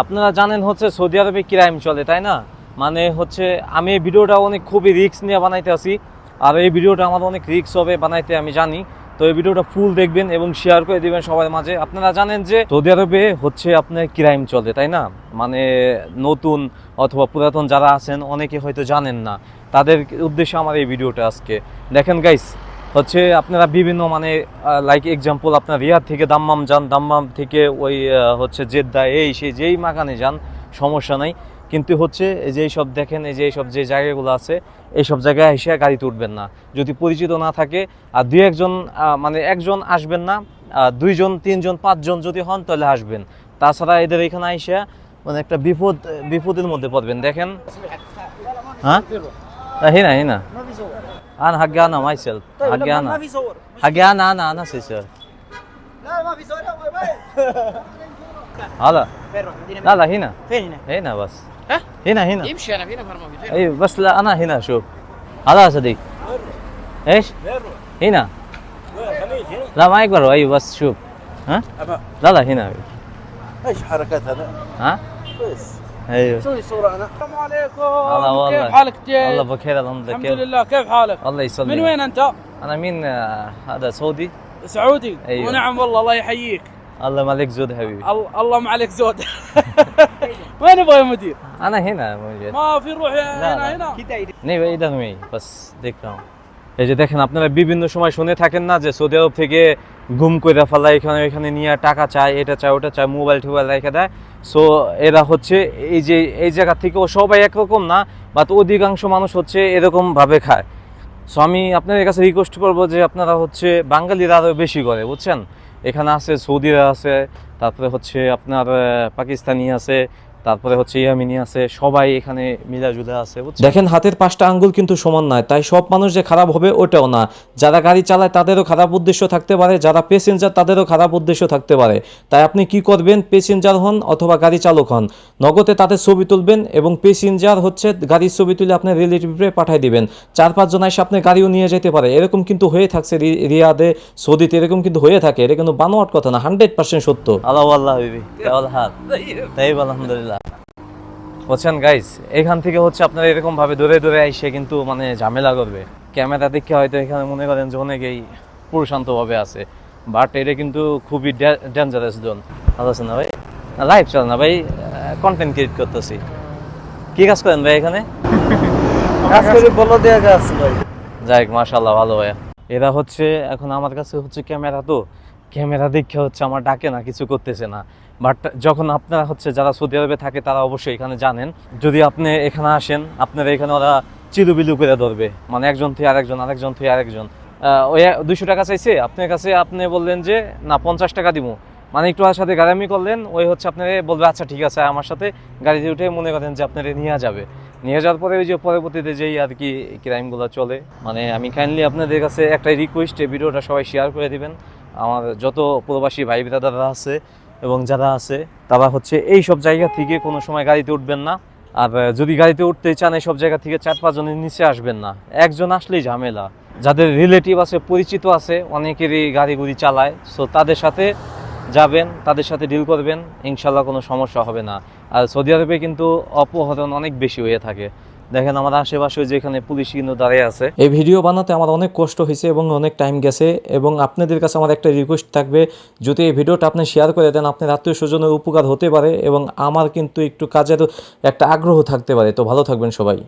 আপনারা জানেন হচ্ছে সৌদি আরবে ক্রাইম চলে, তাই না? মানে হচ্ছে আমি এই ভিডিওটা অনেক খুবই রিস্ক নিয়ে বানাইতে আসি আর এই ভিডিওটা আমার অনেক রিস্ক হবে বানাইতে আমি জানি। তো এই ভিডিওটা ফুল দেখবেন এবং শেয়ার করে দেবেন সবার মাঝে। আপনারা জানেন যে সৌদি আরবে হচ্ছে আপনার ক্রাইম চলে, তাই না? মানে নতুন অথবা পুরাতন যারা আছেন, অনেকে হয়তো জানেন না। তাদের উদ্দেশ্যে আমার এই ভিডিওটা আজকে। দেখেন গাইস হচ্ছে আপনারা বিভিন্ন মানে লাইক এক্সাম্পল আপনার রিয়াদ থেকে দাম্মাম যান, দাম্মাম থেকে ওই হচ্ছে জেদ্দা এই সেই যেই মাকানে যান, সমস্যা নাই। কিন্তু হচ্ছে যে সব দেখেন, এই যে এইসব যে জায়গাগুলো আছে, এইসব জায়গায় এসে গাড়ি তুলবেন না। যদি পরিচিত না থাকে, আর দুই একজন মানে একজন আসবেন না দুইজন, তিনজন, পাঁচজন যদি হন, তাহলে আসবেন। তাছাড়া এদের এখানে আইসা মানে একটা বিপদ, বিপদের মধ্যে পড়বেন। দেখেন। হ্যাঁ? হে না হে না أنا حقي أنا ماي سيلف طيب حقي لما أنا ما في صور. أنا أنا أنا سيسر لا ما في صور. هذا مدينة لا لا هنا. فين هنا؟ هنا بس. ها؟ هنا هنا. يمشي أنا فرما في اي بس لا أنا هنا شوف. هذا يا صديق إيش؟ هنا. لا ما يقبلوا. أيوه بس شوف. ها؟ لا لا هنا. إيش حركات هذا؟ ها؟ كويس أيوه. شو الصورة أنا؟ السلام عليكم. الله والله. كيف حالك جاي؟ الله بخير الحمد لله الحمد لله. كيف حالك؟ الله يسلمك. من وين أنت؟ أنا مين آه، هذا سعودي. سعودي. أيوه. ونعم والله الله يحييك. الله مالك زود حبيبي. الله مالك زود. وين أبغى يا مدير؟ أنا هنا موجود ما في نروح هنا لا. هنا. كده نيفا ادمي بس ديك এই যে দেখেন, আপনারা বিভিন্ন সময় শুনে থাকেন না যে সৌদি আরব থেকে গুম করে ফেলা এখানে এখানে নিয়ে টাকা চায়, এটা চায়, ওটা চায়, মোবাইল টোবাইল রেখে দেয়। সো এরা হচ্ছে এই যে, এই জায়গা থেকেও সবাই একরকম না বাট অধিকাংশ মানুষ হচ্ছে এরকম ভাবে খায়। সো আমি আপনাদের কাছে রিকোয়েস্ট করব যে আপনারা হচ্ছে বাঙালিরা আরও বেশি করে, বুঝছেন? এখানে আছে সৌদিরা আছে, তারপরে হচ্ছে আপনার পাকিস্তানি আছে তারপরে হচ্ছে ইয়ামিনি আছে সবাই এখানে মিলাজুলা আছে দেখেন হাতের পাঁচটা আঙ্গুল কিন্তু সমান নয় তাই সব মানুষ যে খারাপ হবে ওটাও না। যারা গাড়ি চালায় তাদেরও খারাপ উদ্দেশ্য থাকতে পারে যারা প্যাসেঞ্জার তাদেরও খারাপ উদ্দেশ্য থাকতে পারে। তাই আপনি কি করবেন? প্যাসেঞ্জার হন অথবা গাড়ি চালক হন। নগদে তাদের ছবি তুলবেন এবং প্যাসেঞ্জার হচ্ছে গাড়ির ছবি তুলে আপনার রিলেটিভে পাঠিয়ে দিবেন। চার পাঁচজন এসে আপনি গাড়িও নিয়ে যেতে পারে। এরকম কিন্তু হয়ে থাকছে রি- রিয়াদে সৌদিতে এরকম কিন্তু হয়ে থাকে। এটা কিন্তু বানোয়াট কথা না হান্ড্রেড পার্সেন্ট সত্য। আল্লাহ আল্লাহ তাই আলহামদুলিল্লাহ। বুঝছেন গাইস এখান থেকে হচ্ছে আপনারা এরকম ভাবে দূরে দৌড়ে আইসে কিন্তু মানে ঝামেলা করবে। ক্যামেরা দেখে হয়তো এখানে মনে করেন যে অনেকেই পুরুষান্ত ভাবে আছে বাট এটা কিন্তু খুবই ডেঞ্জারাস জোন আছেন না ভাই? লাইভ চলে না ভাই কন্টেন্ট ক্রিয়েট করতেছি। কি কাজ করেন ভাই এখানে? কাজ করে বলো দেয়া গাছ ভাই যাই মাশাল্লাহ ভালো ভাইয়া। এরা হচ্ছে এখন আমার কাছে হচ্ছে ক্যামেরা তো ক্যামেরা দেখে হচ্ছে আমার ডাকে না, কিছু করতেছে না। বাট যখন আপনারা হচ্ছে যারা সৌদি আরবে থাকে, তারা অবশ্যই এখানে জানেন। যদি আপনি এখানে আসেন, আপনারা এখানে ওরা চিলুবিলু করে ধরবে। মানে একজন থেকে আরেকজন আরেকজন থেকে আরেকজন। ওই দুইশো টাকা চাইছে। আপনার কাছে আপনি বললেন যে, না, পঞ্চাশ টাকা দিব মানে একটু আর সাথে গাড়ামি করলেন, ওই হচ্ছে আপনার বলবে আচ্ছা ঠিক আছে, আমার সাথে গাড়িতে উঠে মনে করেন যে আপনার নিয়ে যাবে। নিয়ে যাওয়ার পরে ওই যে পরবর্তীতে যেই আর কি ক্রাইমগুলো চলে মানে আমি কাইন্ডলি আপনাদের কাছে একটা রিকোয়েস্ট ভিডিওটা সবাই শেয়ার করে দিবেন। আমার যত প্রবাসী ভাই ব্রাদাররা আছে এবং যারা আছে, তারা হচ্ছে এই সব জায়গা থেকে কোনো সময় গাড়িতে উঠবেন না। আর যদি গাড়িতে উঠতে চান এই সব জায়গা থেকে চার পাঁচজনের নিচে আসবেন না। একজন আসলেই ঝামেলা। যাদের রিলেটিভ আছে, পরিচিত আছে, অনেকেরই গাড়ি গুড়ি চালায়। সো তাদের সাথে যাবেন, তাদের সাথে ডিল করবেন, ইনশাল্লাহ কোনো সমস্যা হবে না। আর সৌদি আরবে কিন্তু অপহরণ অনেক বেশি হয়ে থাকে। দেখেন আমার আশেপাশে যেখানে পুলিশ কিন্তু দাঁড়িয়ে আছে। এই ভিডিও বানাতে আমার অনেক কষ্ট হয়েছে এবং অনেক টাইম গেছে এবং আপনাদের কাছে আমার একটা রিকোয়েস্ট থাকবে, যদি এই ভিডিওটা আপনি শেয়ার করে দেন, আপনার আত্মীয় স্বজনের উপকার হতে পারে এবং আমার কিন্তু একটু কাজের একটা আগ্রহ থাকতে পারে। তো ভালো থাকবেন সবাই।